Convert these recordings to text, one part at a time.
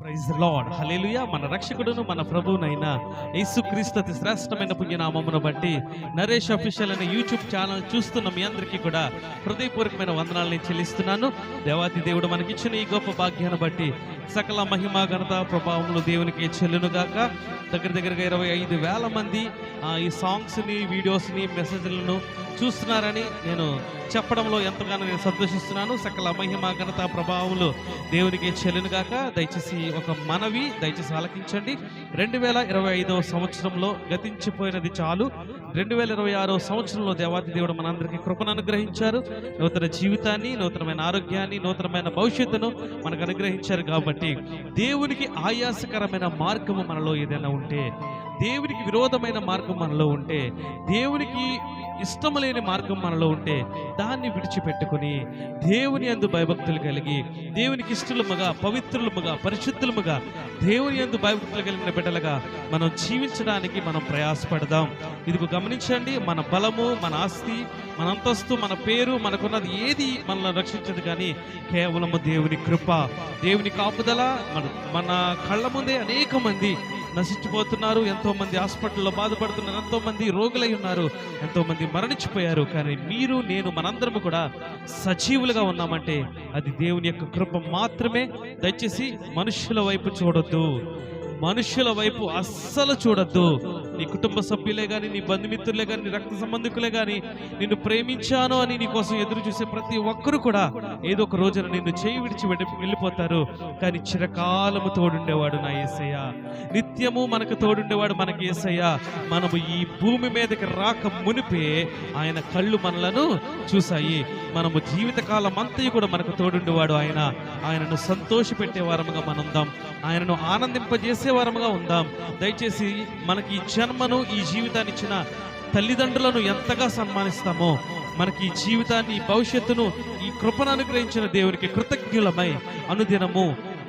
Praise lord hallelujah మన రక్షకుడును మన ప్రభువునైన యేసుక్రీస్తు అతి శ్రేష్టమైన పుణ్యనామమును బట్టి నరేష్ అఫీషియల్ అనే యూట్యూబ్ ఛానల్ చూస్తున్న మీ అందరికీ కూడా హృదయపూర్వకమైన వందనాలని చెల్లిస్తున్నాను. దేవాది దేవుడు మనకిచ్చిన ఈ గొప్ప భాగ్యాన్ని బట్టి సకల మహిమ ఘనత ప్రభావములు దేవునికి చెల్లునుగాక. దగ్గర దగ్గరగా ఇరవై ఐదు వేల మంది ఈ సాంగ్స్ని వీడియోస్ని మెసేజ్లను చూస్తున్నారని నేను చెప్పడంలో ఎంతగానో నేను సంతోషిస్తున్నాను. సకల మహిమ ఘనత ప్రభావములు దేవునికి చెల్లునుగాక దయచేసి ఒక మనవి దయచేసి ఆలకించండి. రెండు వేల ఇరవై ఐదవ సంవత్సరంలో గతించిపోయినది చాలు. రెండు వేల ఇరవై ఆరో సంవత్సరంలో దేవాతి దేవుడు మనందరికీ కృపను అనుగ్రహించారు. నూతన జీవితాన్ని నూతనమైన ఆరోగ్యాన్ని నూతనమైన భవిష్యత్తును మనకు అనుగ్రహించారు కాబట్టి దేవునికి ఆయాసకరమైన మార్గము మనలో ఏదైనా ఉంటే దేవునికి విరోధమైన మార్గం మనలో ఉంటే దేవునికి ఇష్టం లేని మార్గం మనలో ఉంటే దాన్ని విడిచిపెట్టుకొని దేవుని అందు భయభక్తులు కలిగి దేవునికి ఇష్టలముగా పవిత్రులముగా పరిశుద్ధులముగా దేవుని అందు భయభక్తులు కలిగిన బిడ్డలుగా మనం జీవించడానికి మనం ప్రయాసపడదాం. ఇది గమనించండి మన బలము మన ఆస్తి మన అంతస్తు మన పేరు మనకున్నది ఏది మనల్ని రక్షించదు కానీ కేవలము దేవుని కృప. దేవుని కాపుదల మన మన కళ్ళ ముందే అనేక మంది నశించిపోతున్నారు. ఎంతో మంది హాస్పిటల్లో బాధపడుతున్నారు. ఎంతో మంది రోగులై ఉన్నారు. ఎంతో మంది మరణించిపోయారు. కానీ మీరు నేను మనందరము కూడా సజీవులుగా ఉన్నామంటే అది దేవుని యొక్క కృప మాత్రమే. దయచేసి మనుషుల వైపు చూడొద్దు. మనుషుల వైపు అస్సలు చూడొద్దు. నీ కుటుంబ సభ్యులే కానీ నీ బంధుమిత్రులే కానీ నీ రక్త సంబంధికులే కానీ నిన్ను ప్రేమించాను అని నీ కోసం ఎదురు చూసే ప్రతి ఒక్కరు కూడా ఏదో ఒక రోజున నిన్ను చేయి విడిచి వెళ్ళిపోతారు. కానీ చిరకాలము తోడుండేవాడు నా ఏసయ్య. నిత్యము మనకు తోడుండేవాడు మనకి ఏసయ్య. మనము ఈ భూమి మీదకి రాక మునిపే ఆయన కళ్ళు మనలను చూశాయి. మనము జీవితకాలం అంతయు కూడా మనకు తోడుండేవాడు ఆయన. ఆయనను సంతోషపెట్టే వారముగా మనందాం. ఆయనను ఆనందింపజేసే వారముగా ఉందాం. దయచేసి మనకి ఈ జన్మను ఈ జీవితాన్ని ఇచ్చిన తల్లిదండ్రులను ఎంతగా సన్మానిస్తామో మనకి ఈ జీవితాన్ని భవిష్యత్తును ఈ కృపను అనుగ్రహించిన దేవునికి కృతజ్ఞులమై అనుదినము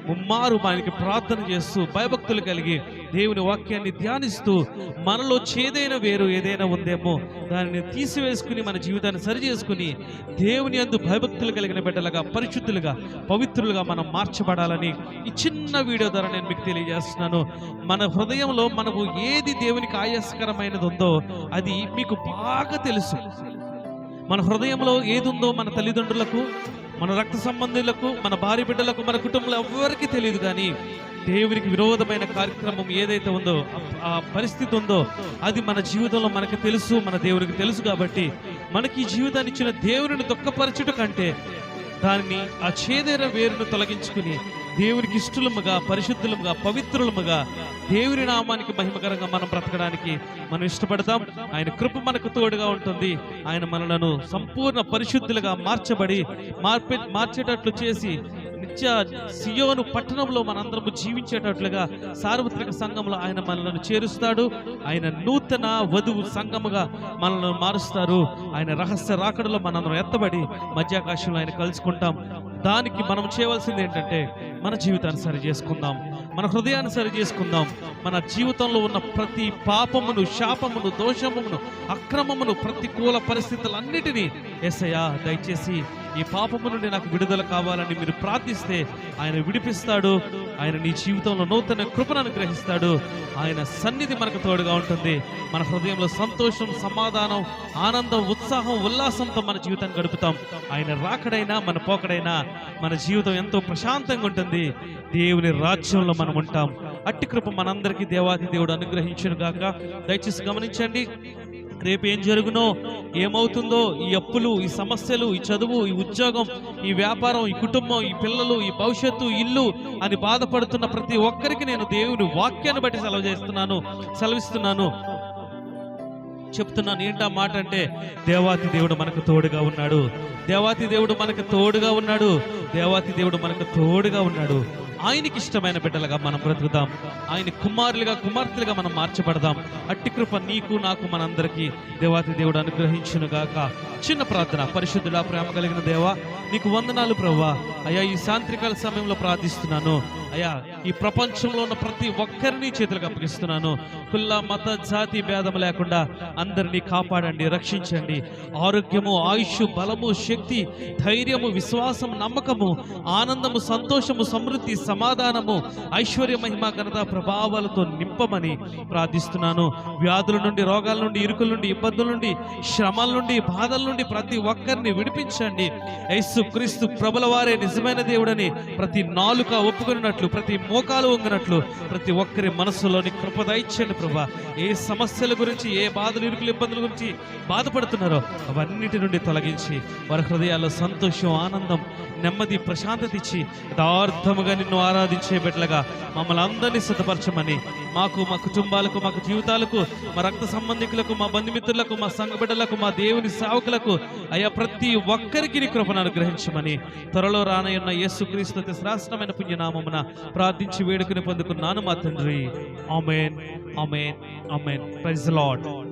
ముమ్మారు ఆయనకి ప్రార్థన చేస్తూ భయభక్తులు కలిగి దేవుని వాక్యాన్ని ధ్యానిస్తూ మనలో చేదైన వేరు ఏదైనా ఉందేమో దానిని తీసివేసుకుని మన జీవితాన్ని సరి చేసుకుని దేవుని అందు భయభక్తులు కలిగిన బిడ్డలుగా పరిశుద్ధులుగా పవిత్రులుగా మనం మార్చబడాలని ఈ చిన్న వీడియో ద్వారా నేను మీకు తెలియజేస్తున్నాను. మన హృదయంలో మనము ఏది దేవునికి ఆయాసకరమైనది ఉందో అది మీకు బాగా తెలుసు. మన హృదయంలో ఏది ఉందో మన తల్లిదండ్రులకు మన రక్త సంబంధులకు మన భార్య బిడ్డలకు మన కుటుంబంలో ఎవ్వరికీ తెలియదు కానీ దేవునికి విరోధమైన కార్యక్రమం ఏదైతే ఉందో ఆ- పరిస్థితి ఉందో అది మన జీవితంలో మనకు తెలుసు మన దేవునికి తెలుసు కాబట్టి మనకి ఈ జీవితాన్ని ఇచ్చిన దేవుని దుఃఖపరచుట కంటే దానిని ఆ చేదైన వేరును తొలగించుకుని దేవునికి ఇష్టలముగా పరిశుద్ధులముగా పవిత్రులముగా దేవుని నామానికి మహిమకరంగా మనం బ్రతకడానికి మనం ఇష్టపడతాం. ఆయన కృప మనకు తోడుగా ఉంటుంది. ఆయన మనలను సంపూర్ణ పరిశుద్ధులుగా మార్చబడి మార్పే మార్చేటట్లు చేసి నిత్య సియోను పట్టణంలో మనందరము జీవించేటట్లుగా సార్వత్రిక సంఘంలో ఆయన మనలను చేరుస్తాడు. ఆయన నూతన వధువు సంఘముగా మనల్ని మారుస్తారు. ఆయన రహస్య రాకడలో మనందరం ఎత్తబడి మధ్యాకాశంలో ఆయన కలుసుకుంటాం. దానికి మనం చేయవలసింది ఏంటంటే మన జీవితాన్ని సరి చేసుకుందాం. మన హృదయాన్ని సరి చేసుకుందాం. మన జీవితంలో ఉన్న ప్రతి పాపమును శాపమును దోషమును అక్రమమును ప్రతికూల పరిస్థితులన్నిటినీ ఎస్ఐయా దయచేసి ఈ పాపము నుండి నాకు విడుదల కావాలని మీరు ప్రార్థిస్తే ఆయన విడిపిస్తాడు. ఆయన నీ జీవితంలో నూతన కృపను అనుగ్రహిస్తాడు. ఆయన సన్నిధి మనకు తోడుగా ఉంటుంది. మన హృదయంలో సంతోషం సమాధానం ఆనందం ఉత్సాహం ఉల్లాసంతో మన జీవితం గడుపుతాం. ఆయన రాకడైనా మన పోకడైనా మన జీవితం ఎంతో ప్రశాంతంగా ఉంటుంది. దేవుని రాజ్యంలో మనం ఉంటాం. అట్టి కృప మనందరికీ దేవాది దేవుడు అనుగ్రహించును గాక దయచేసి గమనించండి. రేపు ఏం జరుగునో ఏమవుతుందో ఈ అప్పులు ఈ సమస్యలు ఈ చదువు ఈ ఉద్యోగం ఈ వ్యాపారం ఈ కుటుంబం ఈ పిల్లలు ఈ భవిష్యత్తు ఇల్లు అని బాధపడుతున్న ప్రతి ఒక్కరికి నేను దేవుని వాక్యాన్ని బట్టి సెలవు చేస్తున్నాను సెలవిస్తున్నాను. చెప్తున్నాను ఏంటా మాట అంటే దేవాతి దేవుడు మనకు తోడుగా ఉన్నాడు. దేవాతి దేవుడు మనకు తోడుగా ఉన్నాడు. దేవాతి దేవుడు మనకు తోడుగా ఉన్నాడు. ఆయనకి ఇష్టమైన బిడ్డలుగా మనం బ్రతుకుదాం. ఆయన కుమారులుగా కుమార్తెలుగా మనం మార్చబడదాం. అట్టి కృప నీకు నాకు మనందరికీ దేవాతి దేవుడు అనుగ్రహించును గాక చిన్న ప్రార్థన పరిశుద్ధుడా ప్రేమ కలిగిన దేవా నీకు వందనాలు ప్రవ్వా. అయ్యా ఈ సాయంత్రికాల సమయంలో ప్రార్థిస్తున్నాను. అయ్యా ఈ ప్రపంచంలో ఉన్న ప్రతి ఒక్కరిని చేతులకు అప్పగిస్తున్నాను. కుల్ల మత జాతి భేదం లేకుండా అందరినీ కాపాడండి రక్షించండి. ఆరోగ్యము ఆయుష్ బలము శక్తి ధైర్యము విశ్వాసం నమ్మకము ఆనందము సంతోషము సమృద్ధి సమాధానము ఐశ్వర్య మహిమ ఘనత ప్రభావాలతో నింపమని ప్రార్థిస్తున్నాను. వ్యాధుల నుండి రోగాల నుండి ఇరుకుల నుండి ఇబ్బందుల నుండి శ్రమల నుండి బాధల నుండి ప్రతి ఒక్కరిని విడిపించండి. యేసు క్రీస్తు ప్రభుల వారే నిజమైన దేవుడని ప్రతి నాలుక ఒప్పుకున్నట్లు ప్రతి మోకాలు వంగినట్లు ప్రతి ఒక్కరి మనసులోని కృప దయచేయండి ప్రభా. ఏ సమస్యల గురించి ఏ బాధలు ఇరుకులు ఇబ్బందుల గురించి బాధపడుతున్నారో అవన్నిటి నుండి తొలగించి వారి హృదయాల్లో సంతోషం ఆనందం నెమ్మది ప్రశాంతత ఇచ్చి యథార్థముగా నిన్ను ఆరాధించే బిడ్డలుగా మమ్మల్ని అందరినీ సిద్ధపరచమని మాకు మా కుటుంబాలకు మాకు జీవితాలకు మా రక్త సంబంధికులకు మా బంధుమిత్రులకు మా సంఘ బిడ్డలకు మా దేవుని సేవకులకు అయ్యా ప్రతి ఒక్కరికి నీ కృపను అనుగ్రహించమని త్వరలో రానయ్యున్న యేసుక్రీస్తు క్రీస్తు శ్రాష్టమైన పుణ్యనామమున ప్రార్థించి వేడుకుని పొందుకున్నాను మా తండ్రి. Amen. Amen. Amen. Praise Lord